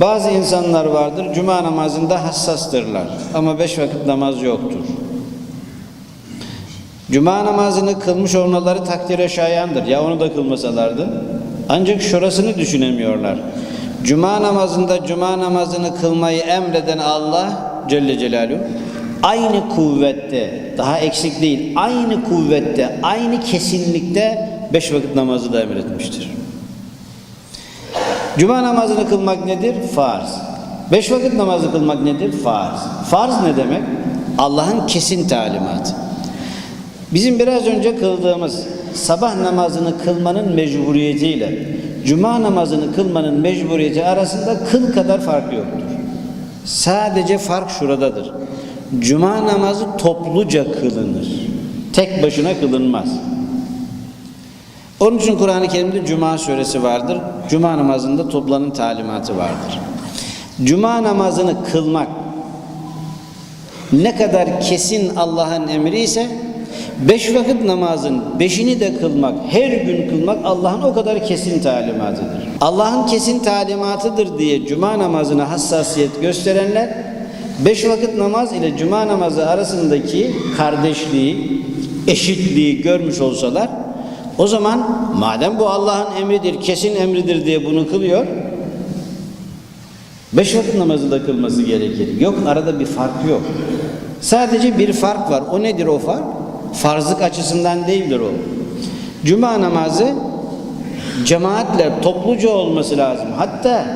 Bazı insanlar vardır, cuma namazında hassastırlar ama beş vakit namaz yoktur. Cuma namazını kılmış olmaları takdire şayandır. Ya onu da kılmasalardı. Ancak şurasını düşünemiyorlar. Cuma namazında cuma namazını kılmayı emreden Allah Celle Celaluhu aynı kuvvette, daha eksik değil, aynı kuvvette, aynı kesinlikte beş vakit namazı da emretmiştir. Cuma namazını kılmak nedir? Farz. Beş vakit namazı kılmak nedir? Farz. Farz ne demek? Allah'ın kesin talimatı. Bizim biraz önce kıldığımız sabah namazını kılmanın mecburiyetiyle cuma namazını kılmanın mecburiyeti arasında kıl kadar fark yoktur. Sadece fark şuradadır. Cuma namazı topluca kılınır. Tek başına kılınmaz. Onun için Kur'an-ı Kerim'de Cuma suresi vardır. Cuma namazında toplanın talimatı vardır. Cuma namazını kılmak ne kadar kesin Allah'ın emri ise beş vakit namazın beşini de kılmak, her gün kılmak Allah'ın o kadar kesin talimatıdır. Allah'ın kesin talimatıdır diye cuma namazına hassasiyet gösterenler beş vakit namaz ile cuma namazı arasındaki kardeşliği, eşitliği görmüş olsalar o zaman madem bu Allah'ın emridir, kesin emridir diye bunu kılıyor, beş vakit namazı da kılması gerekir. Yok arada bir fark yok. Sadece bir fark var. O nedir o fark? Farzlık açısından değildir o. Cuma namazı cemaatle topluca olması lazım. Hatta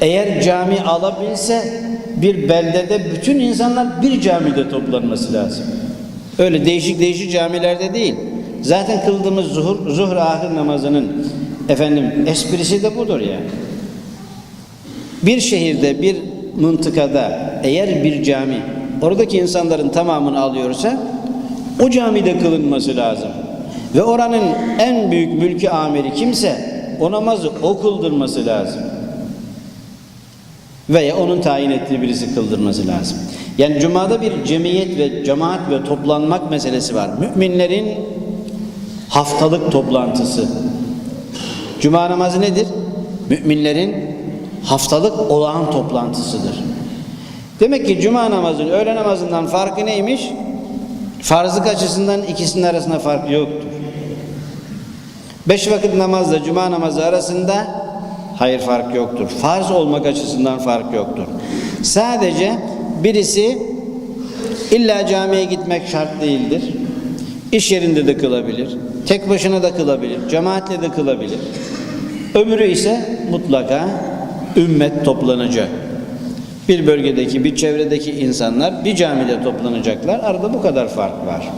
eğer cami alabilse bir beldede bütün insanlar bir camide toplanması lazım. Öyle değişik değişik camilerde değil. Zaten kıldığımız zuhur, zuhur ahir namazının efendim esprisi de budur yani. Bir şehirde, bir mıntıkada eğer bir cami oradaki insanların tamamını alıyorsa o camide kılınması lazım. Ve oranın en büyük mülki amiri kimse o namazı o kıldırması lazım. Veya onun tayin ettiği birisi kıldırması lazım. Yani cumada bir cemiyet ve cemaat ve toplanmak meselesi var. Müminlerin haftalık toplantısı. Cuma namazı nedir? Müminlerin haftalık olağan toplantısıdır. Demek ki cuma namazının öğle namazından farkı neymiş? Farzlık açısından ikisinin arasında fark yoktur. Beş vakit namazla cuma namazı arasında hayır fark yoktur. Farz olmak açısından fark yoktur. Sadece birisi illa camiye gitmek şart değildir. İş yerinde de kılabilir. Tek başına da kılabilir. Cemaatle de kılabilir. Öbürü ise mutlaka ümmet toplanacak. Bir bölgedeki, bir çevredeki insanlar bir camide toplanacaklar. Arada bu kadar fark var.